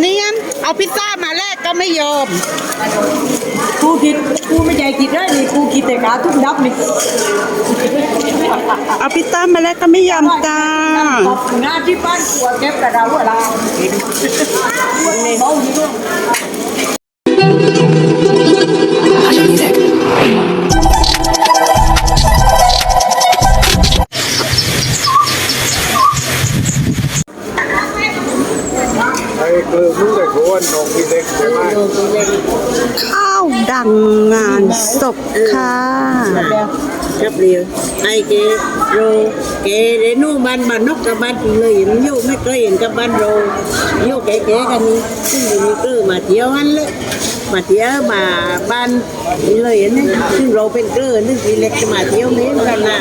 เนียนเอาพิซซ่ามาแลกก็ไม่ยอม กูคิดกูไม่ใจคิดได้นี่กูคิดแต่กาทุกดับนี่เอาพิซซ่ามาแลกก็ไม่ยอมจ้าขอบคุณนะที่บ้านกลัวเก็บกระดาษเวลาในห้องนี้ด้วย คือมึงแต่โคนนงพี่เล็กใช่ไหมข้าวดังงานศพค่ะจับเรียวไอเกโรเกเรนู่บ้านบ้านนกกับบ้านถึงเลยมันอยู่ไม่เคยเห็นกับบ้านโรอยู่แก่ๆกันซึ่งอยู่นี่ก็มาเที่ยวันเลยมาเที่ยวมาบ้านนี่เลยนี่ซึ่งเราเป็นเกลือนึกทีเล็กจะมาเที่ยวนี้กันนะ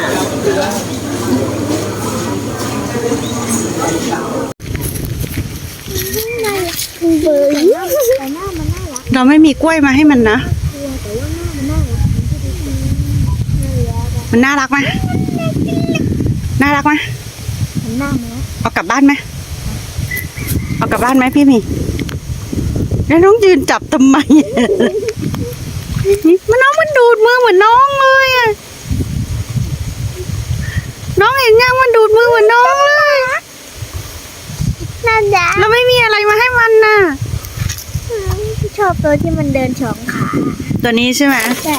เบอร์แต่หน้าแต่หน้ามันน่ารักเราไม่มีกล้วยมาให้มันนะ แต่ว่าหน้ามันน่ารักมันน่ารักไหมน่ารักไหมมันน้ามันนะเอากลับบ้านไหมเอากลับบ้านไหมพี่มีแล้วน้องยืนจับทำไมมันน้องมันดูดมือเหมือนน้องเลยอะน้องเห็นยังมันดูดมือเหมือนน้องเลย น่ารักแล้วไม่มีอะไรมาให้มันน่ะ ชอบตัวที่มันเดินสองขาตัวนี้ใช่ไหมแต่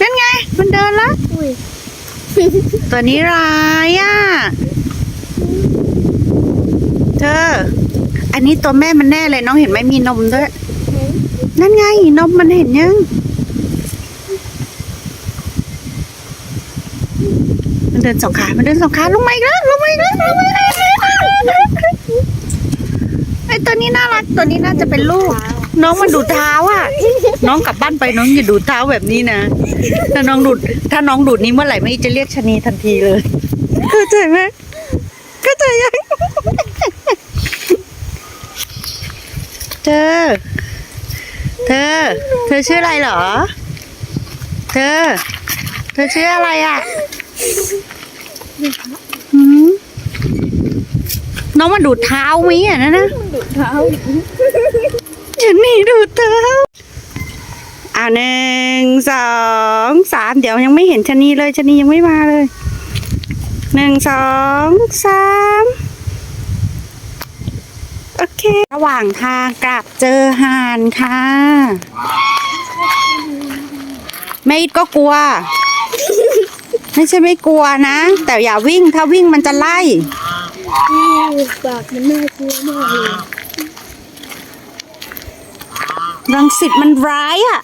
นั่นไง มันเดินแล้ว อุ้ยตัวนี้ร้ายอะ เธอ อันนี้ตัวแม่มันแน่เลยน้องเห็นไหมมีนมด้วย นั่นไงนมมันเห็นยัง มันเดินสองขา มันเดินสองขาลงมาอีกแล้วลงมาอีกแล้วลงมาอีกแล้วไอ ตัวนี้น่ารัก ตัวนี้น่าจะเป็นลูก น้องมันดูดเท้าอะ น้องกลับบ้านไปน้องอย่าดูดเท้าแบบนี้นะ ถ้าน้องดูด ถ้าน้องดูดนี้เมื่อไหร่ไม่จะเรียกชะนีทันทีเลย เข้าใจไหมเข้าใจยังเธอ เธอ เธอชื่ออะไรเหรอ เธอ เธอชื่ออะไรอะหืม น้องมาดูดเท้ามีอะนะนะดูเท้าฉันนี่ดูดเท้าอ่าหนึ่งสองสามเดี๋ยวยังไม่เห็นชะนีเลยชะนียังไม่มาเลยหนึ่งสองสามโอเค ระหว่างทางกลับเจอห่านค่ะ ไม่ก็กลัว ไม่ใช่ไม่กลัวนะ แต่อย่าวิ่งถ้าวิ่งมันจะไล่ ปากมันน่ากลัวมากเลยรังสิตมันร้ายอะ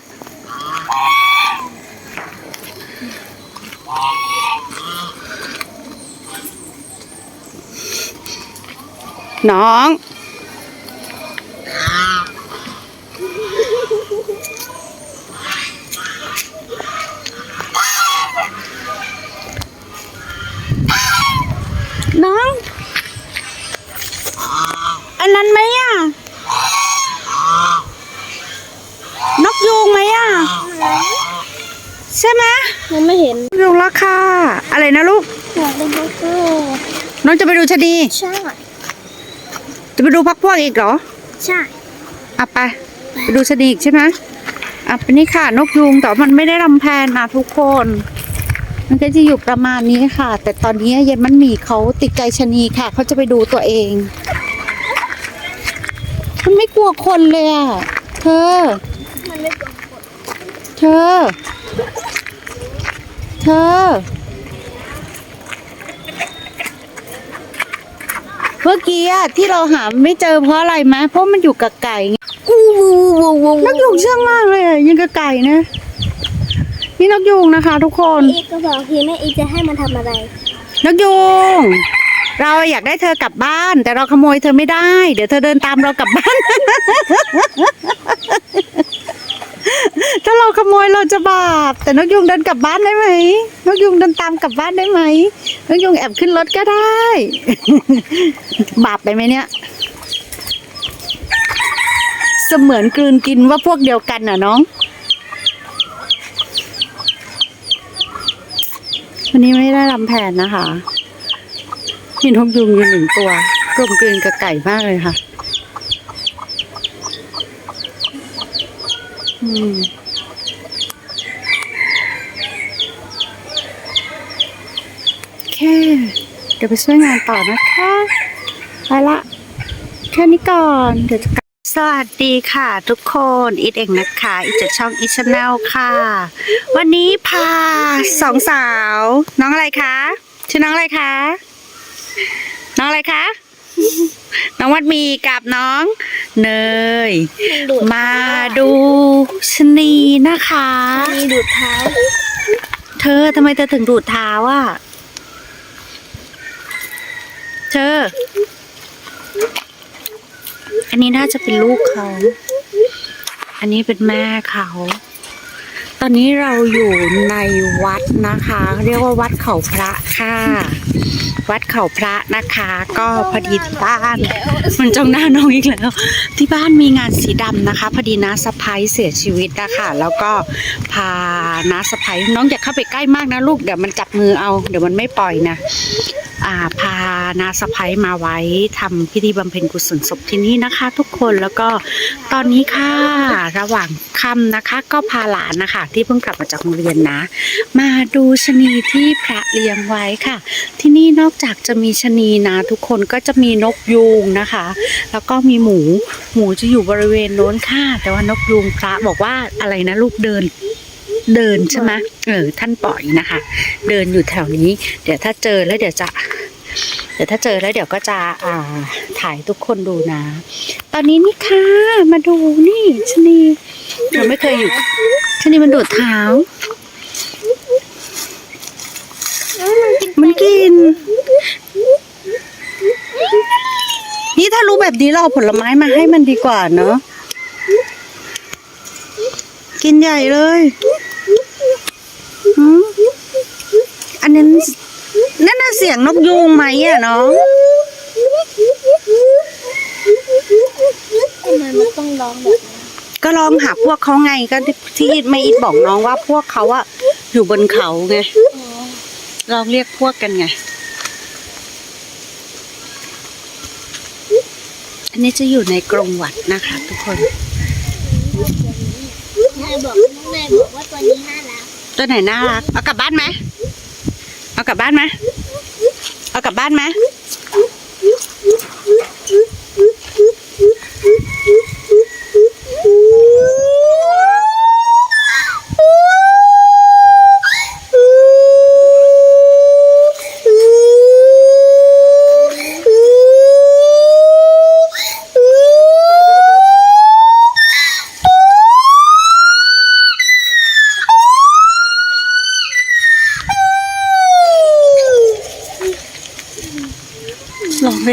น้องน้อง ใช่ไหมมันไม่เห็นนกยูงราคาอะไรนะลูกอยากได้โบเกอร์น้องจะไปดูชะนีใช่จะไปดูพักพวกอีกเหรอใช่อะไปไปดูชะนีอีกใช่ไหมอะเป็นนี่ค่ะ นกยูงแต่ว่ามันไม่ได้รำแพนนะทุกคน มันก็จะอยู่ประมาณนี้ค่ะ แต่ตอนนี้เย็นมันหมีเขาติดใจชะนีค่ะเขาจะไปดูตัวเองมันไม่กลัวคนเลยอะเธอมันไม่กลัวเธอ เธอ เมื่อกี้อะที่เราหาไม่เจอเพราะอะไรมะเพราะมันอยู่กับไก่ไงกูวูวูวูนกยูงเชื่องมากเลยอะยังกับไก่นะนี่นกยูงนะคะ ทุกคนอีกก็บอกทีแม่อีกจะให้มันทำอะไร นกยูงเราอยากได้เธอกลับบ้าน แต่เราขโมยเธอไม่ได้ เดี๋ยวเธอเดินตามเรากลับบ้านถ้าเราขโมยเราจะบาป แต่นกยุงเดินกลับบ้านได้ไหมนกยุงเดินตามกลับบ้านได้ไหมนกยุงแอบขึ้นรถก็ได้ บาปไปไหมเนี่ย เสมือนกลืนกินว่าพวกเดียวกันน่ะน้อง วันนี้ไม่ได้รำแผนนะคะมีนกยุงอยู่หนึ่งตัวกลมกลืนกับไก่มากเลยค่ะอืม เคเดี๋ยวไปช่วยงานต่อนะคะไปละแค่นี้ก่อนเดี๋ยวจะกลับสวัสดีค่ะทุกคนอีทเองนะคะอีทจากช่องอีชแนลค่ะ วันนี้พาสองสาว น้องอะไรคะชื่อน้องอะไรคะน้องอะไรคะน้องวัดมีกับน้องเนยมันดูดมาดูชะนีนะคะ มีดูดเท้า เธอทำไมเธอถึงดูดเท้าอะ เธอ อันนี้น่าจะเป็นลูกเขา อันนี้เป็นแม่เขา ตอนนี้เราอยู่ในวัดนะคะ เรียกว่าวัดเขาพระค่ะ วัดเขาพระนะคะ ก็พอดีที่บ้านมันจ้องหน้าน้องอีกแล้ว ที่บ้านมีงานสีดำนะคะ พอดีน้าสะพ้ายเสียชีวิตนะคะแล้วก็พาน้าสะพ้ายน้องอย่าเข้าไปใกล้มากนะลูกเดี๋ยวมันจับมือเอา เดี๋ยวมันไม่ปล่อยนะ พานาสะพ้ยมาไว้ทำพิธีบำเพ็ญกุศลศพที่นี่นะคะ ทุกคนแล้วก็ตอนนี้ค่ะระหว่างค่ำนะคะ ก็พาหลานนะคะ ที่เพิ่งกลับมาจากโรงเรียนนะ มาดูชนีที่พระเลี้ยงไว้ค่ะ ที่นี่นอกจากจะมีชนีนะ ทุกคนก็จะมีนกยูงนะคะ แล้วก็มีหมูหมูจะอยู่บริเวณโน้นค่ะ แต่ว่านกยูงพระบอกว่าอะไรนะลูกเดิน เดินใช่ไหมเออท่านปล่อยนะคะ เดินอยู่แถวนี้ เดี๋ยวถ้าเจอแล้วเดี๋ยวจะ เดี๋ยวถ้าเจอแล้วเดี๋ยวก็จะอ่าถ่ายทุกคนดูนะ ตอนนี้นี่ค่ะ มาดูนี่ชนีเราไม่เคยอยู่ชนีมันดูดเท้า มันกิน นี่ถ้ารู้แบบนี้เราเอาผลไม้มาให้มันดีกว่าเนอะกินใหญ่เลย อันนั้นนั่นน่ะเสียงนกยูงไหมอะน้องทำไมมันต้องร้องแบบนี้ก็ลองหาพวกเขาไงก็ที่ไม่อิดบอกน้องว่าพวกเขาอะอยู่บนเขาไงอ๋อลองเรียกพวกกันไง อันนี้จะอยู่ในกรงวัดนะคะ ทุกคนนายบอกน้องนายบอกว่าตัวนี้น่ารัก ตัวไหนน่ารัก เอากลับบ้านไหมเอากลับบ้านไหมเอากลับบ้านไหม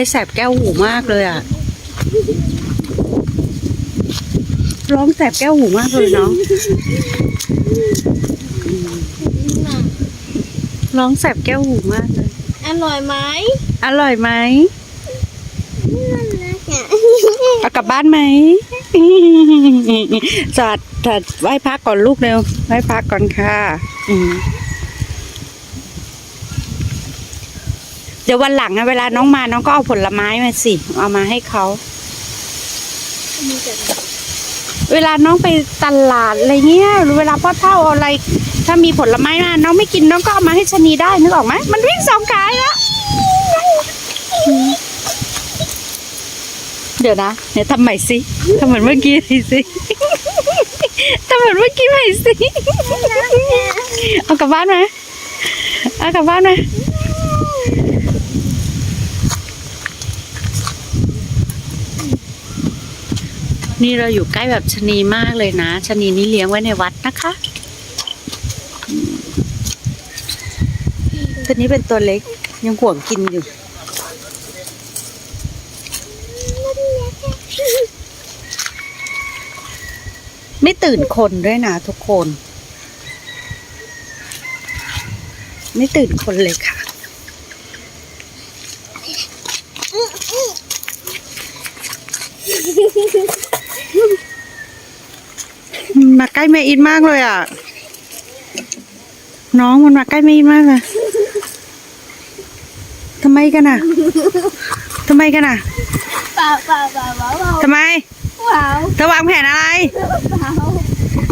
ร้องได้แสบแก้วหูมากเลยอะร้องแสบแก้วหูมากเลยน้องร้องแสบแก้วหูมากเลย อร่อยไหม อร่อยไหมน่ารักอะเอากลับบ้านไหมจัดจัดไหว้พระก่อนลูกเร็วไหว้พระก่อนค่ะ อืม เดี๋ยววันหลังอะเวลาน้องมาน้องก็เอาผลไม้มาสิ เอามาให้เขา เวลาน้องไปตลาดอะไรเงี้ยหรือเวลาพ่อเท่าเอาอะไร ถ้ามีผลไม้มาน้องไม่กินน้องก็เอามาให้ชนีได้นึกออกไหมมันวิ่งสองขาแล้วเดี๋ยวนะเนี่ยทำใหม่สิทำเหมือนเมื่อกี้สิทำเหมือนเมื่อกี้ใหม่สิเอากลับบ้านไหมเอากลับบ้านไหม นี่เราอยู่ใกล้แบบชะนีมากเลยนะชะนีนี้เลี้ยงไว้ในวัดนะคะตัวนี้เป็นตัวเล็กยังห่วงกินอยู่ ไม่ตื่นคนด้วยนะทุกคน ไม่ตื่นคนเลยค่ะ มาใก ล้แม่อินมากเลยอะ น้องมันมาใกล้แม่อินมากเลยทำไมกันอะทำไมกันอะเปล่าเปล่าเปล่าเปล่าเปล่าทำไมเปล่าเธอวางแผนอะไรเปล่า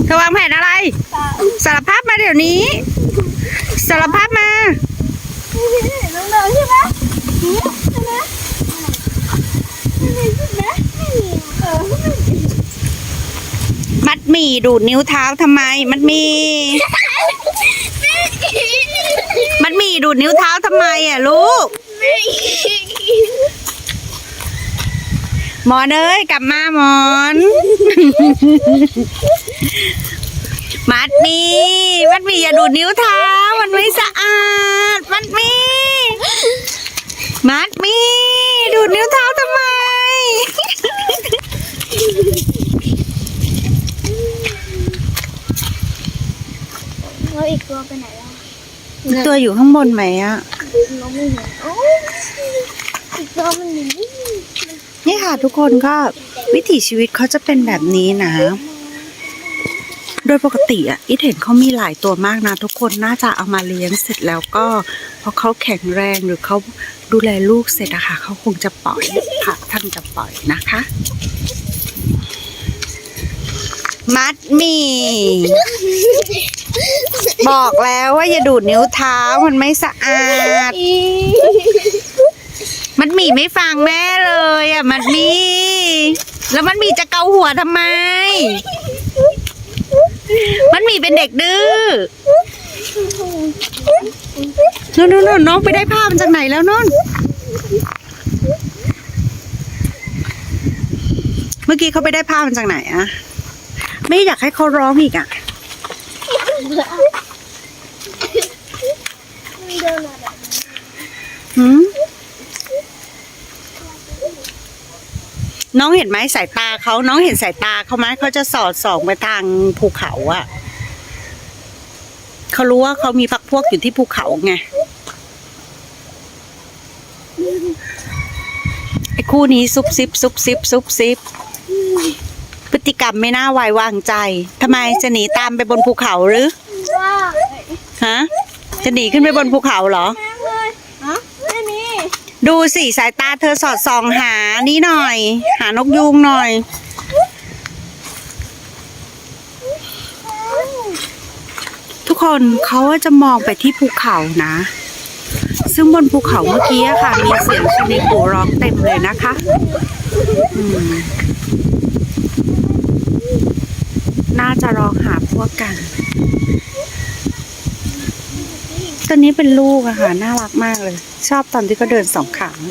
เธอวางแผนอะไรสารภาพมาเดี๋ยวนี้ สารภาพมา น้องเดินใช่ไหมนี่ใช่ไหมไม่มีใช่ไหมไม่มีเออ มัดหมี่ดูดนิ้วเท้าทำไม มัดหมี่มัดหมี่ดูดนิ้วเท้าทำไมอะลูก หมอนเอ้ยกลับมาหมอน มัดหมีมัดหมีอย่าดูดนิ้วเท้า มันไม่สะอาด มัดหมีมัดหมีดูดนิ้วเท้าทำไม แล้วอีกตัวไปไหนแล้วตัวอยู่ข้างบนไหมอะน้องไม่เห็นโอ้อีกตัวมันอยู่นี่นี่ค่ะทุกคนก็วิถีชีวิตเขาจะเป็นแบบนี้นะ โดยปกติอะอิทเห็นเขามีหลายตัวมากนะ ทุกคนน่าจะเอามาเลี้ยงเสร็จแล้วก็พอเขาแข็งแรงหรือเขาดูแลลูกเสร็จอะค่ะเขาคงจะปล่อยค่ะท่านจะปล่อยนะคะ มัดหมี่บอกแล้วว่าอย่าดูดนิ้วเท้ามันไม่สะอาด มันหมีไม่ฟังแม่เลยอะ มันหมี แล้วมันหมีจะเกาหัวทำไม มันหมีเป็นเด็กดื้อนู่นนู่นน้องไปได้ผ้ามันจากไหนแล้วนนเมื่อกี้เขาไปได้ผ้ามันจากไหนอะ ไม่อยากให้เขาร้องอีกอะมันเดินมาแบบหืมน้องเห็นไหมสายตาเขาน้องเห็นสายตาเขาไหมเขาจะสอดส่องไปทางภูเขาอะเขารู้ว่าเขามีพักพวกอยู่ที่ภูเขาไงไอ้คู่นี้ซุบซิบซุบซิบซุบซิบพฤ ติกรรมไม่น่าไว้วางใจทำไมจะหนีตามไปบนภูเขาหรือฮะจะหนีขึ้นไปบนภูเขาเหรอ ไม่มี ดูสิสายตาเธอสอดส่องหานี่หน่อย หานกยูงหน่อย ทุกคนเขาจะมองไปที่ภูเขานะ ซึ่งบนภูเขาเมื่อกี้ค่ะ มีเสียงชนิกูร้องเต็มเลยนะคะ อืมน่าจะร้องหาพวกกัน ตัวนี้เป็นลูกอะค่ะ น่ารักมากเลย ชอบตอนที่เขาเดินสองขามั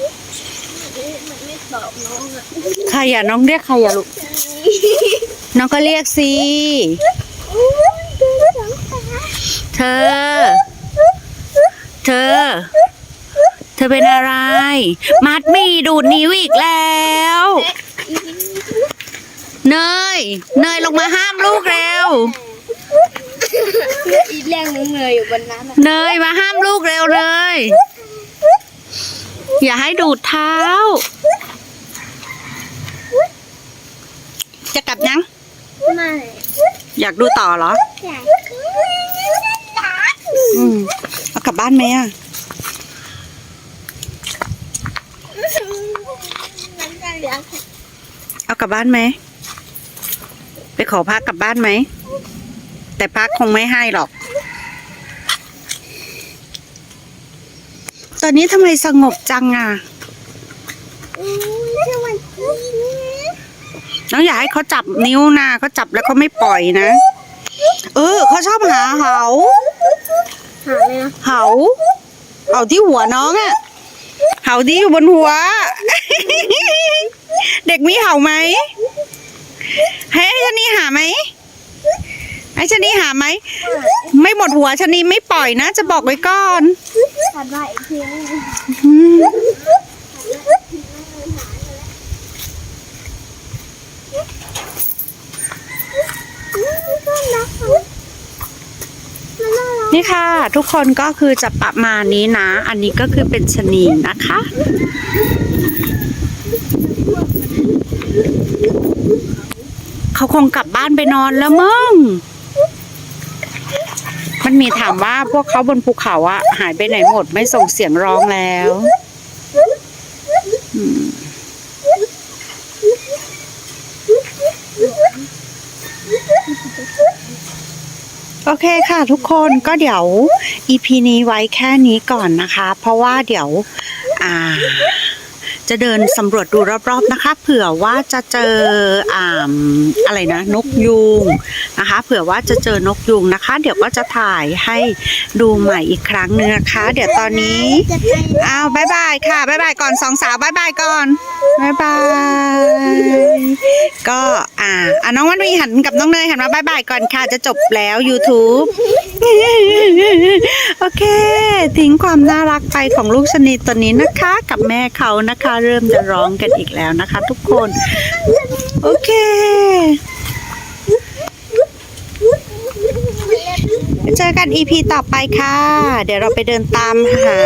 นไม่ตอบน้องอะใครอะน้องเรียกใครอะลูก น้องก็เรียกสิ เธอ เธอ เธอเป็นอะไร มัดมีดูดนิ้วอีกแล้ว เนย เนยลงมาห้ามลูกเร็ว อีแรงมึงเลยอยู่บนนั้นอะเนยมาห้ามลูกเร็วเลย อย่าให้ดูดเท้า จะกลับยัง ไม่อยากดูต่อเหรอใช่อืมเอากลับบ้านไหมอะ มันจะเหลือแค่เอากลับบ้านไหมไป ขอพักกลับบ้านไหม แต่พักคงไม่ให้หรอก ตอนนี้ทำไมสงบจังอะน้องอยากให้เขาจับนิ้วนะเขาจับแล้วเขาไม่ปล่อยนะ เออเขาชอบหาเหาหาเลยนะเหาเหาที่หัวน้องอะเหาที่อยู่บนหัว เด็กมีเหาไหม ให้ชะนีหาไหมให้ชะนีหาไหม ไม่หมดหัวชะนีไม่ปล่อยนะ จะบอกไว้ก่อนถัดมาอีกทีนึงอืมนี่ค่ะ ทุกคนก็คือจะประมาณนี้นะ อันนี้ก็คือเป็นชะนีนะคะ เขาคงกลับบ้านไปนอนแล้วมึงมันมีถามว่าพวกเขาบนภูเขาอะหายไปไหนหมดไม่ส่งเสียงร้องแล้วโอเคค่ะทุกคนก็เดี๋ยว EP นี้ไว้แค่นี้ก่อนนะคะ เพราะว่าเดี๋ยว อ่า จะเดินสำรวจดูรอบๆนะคะ เผื่อว่าจะเจออ่าอะไรนะ นกยูงนะคะ เผื่อว่าจะเจอนกยูงนะคะ เดี๋ยวก็จะถ่ายให้ดูใหม่อีกครั้งหนึงนะคะ เดี๋ยวตอนนี้อ้าวบายบายค่ะบายบายก่อนสองสาวบายบายก่อนบายบายก็อ่าอะน้องวันวีหันกับน้องเนยหันมาบายบายก่อนค่ะจะจบแล้ว YouTube โอเค ทิ้งความน่ารักไปของลูกชนิดตัวนี้นะคะ กับแม่เขานะคะ เริ่มจะร้องกันอีกแล้วนะคะ ทุกคน โอเคเจอกัน EP ต่อไปค่ะ เดี๋ยวเราไปเดินตามหา